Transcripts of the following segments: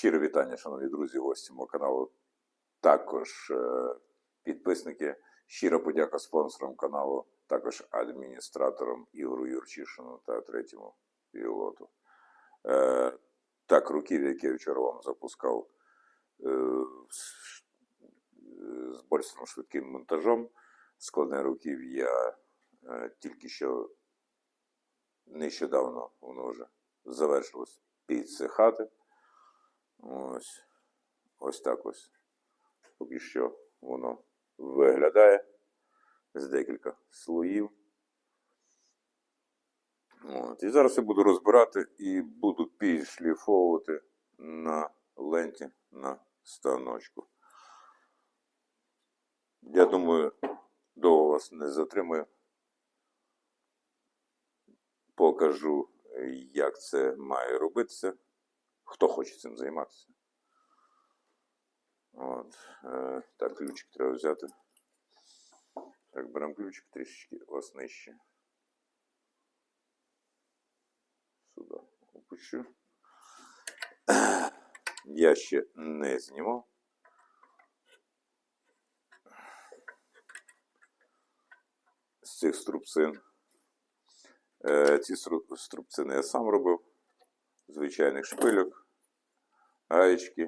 Щире вітання, шановні друзі, гості мого каналу. Також е, підписники. Щира подяка спонсорам каналу, також адміністраторам Ігору Юрчишину та третьому пілоту. Е, так, руків'я, яке я вчора вам запускав е, з, з швидким монтажом. Складне руків'я е, тільки що нещодавно воно вже завершилось підсихати. Ось. Ось так ось. Поки що воно виглядає з декілька слоїв. От. І зараз я буду розбирати і буду підшліфовувати на ленті на станочку. Я думаю, довго вас не затримую. Покажу, як це має робитися, хто хоче цим займатися. От, е, так, ключик треба взяти. Так, беремо ключик трішечки вас нижче. Сюди опущу. Я ще не знімав. З цих струбцин. Е, ці струбцини я сам робив. Звичайних шпильок, гаєчки,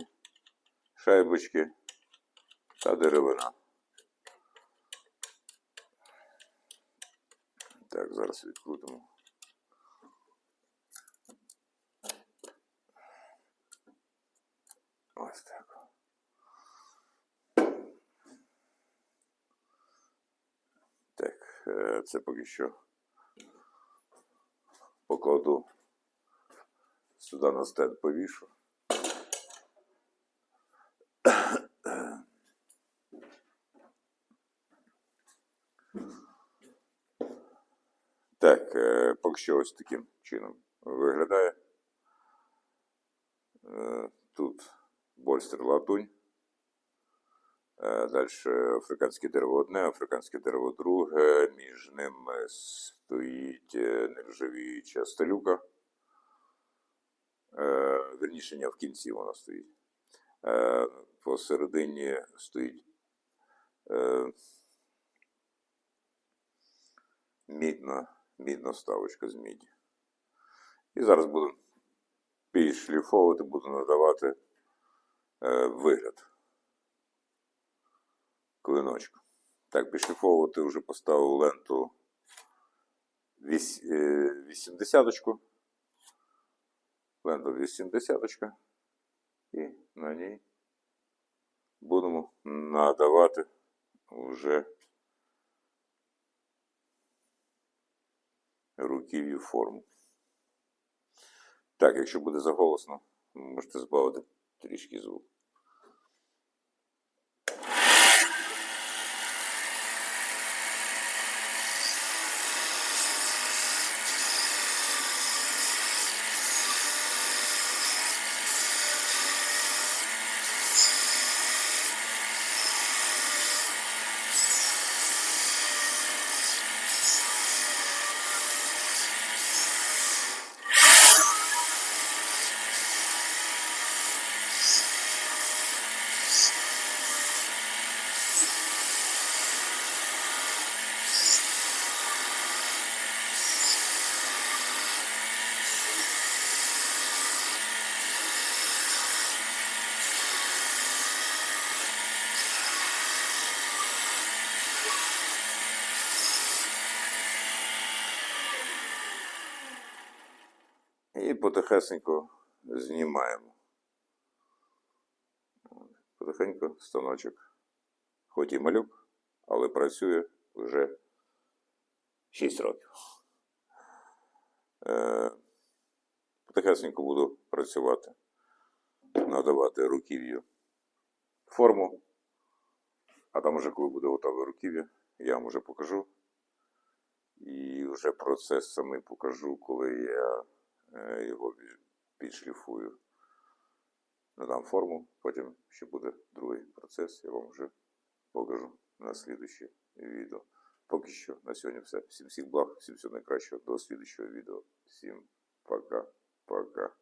шайбочки та деревина. Так, зараз відкрутимо. Ось так. Так, е, це поки що покладу сюди на стенд повішу. Так, е, поки що ось таким чином виглядає. Е, Тут больстер латунь. Далі африканське дерево одне, африканське дерево друге. Між ними стоїть е, нержавіюча сталюка. Е, Вірніше, не в кінці вона стоїть. Е, Посередині стоїть е, мідна, мідна вставочка з міді. І зараз буду підшліфовувати, буду надавати вигляд клиночку. Так, підшліфовувати вже поставив ленту віс- е, 80-очку. Лента 80-очка. І на ній будемо надавати вже руків'ю форму. Так, якщо буде заголосно, можете збавити трішки звук. І потихесенько знімаємо. Потихеньку станочок, хоч і малюк, але працює вже 6 років. Е, Потихесенько буду працювати, надавати руків'ю форму. А там уже, коли буде готове руків'я, я вам вже покажу. І вже процес самий покажу, коли я його ві- підшліфую. Надам форму, потім ще буде другий процес, я вам вже покажу на слідуще відео. Поки що на сьогодні все. Всім всіх благ, всім всього найкращого. До слідуючого відео. Всім пока-пока.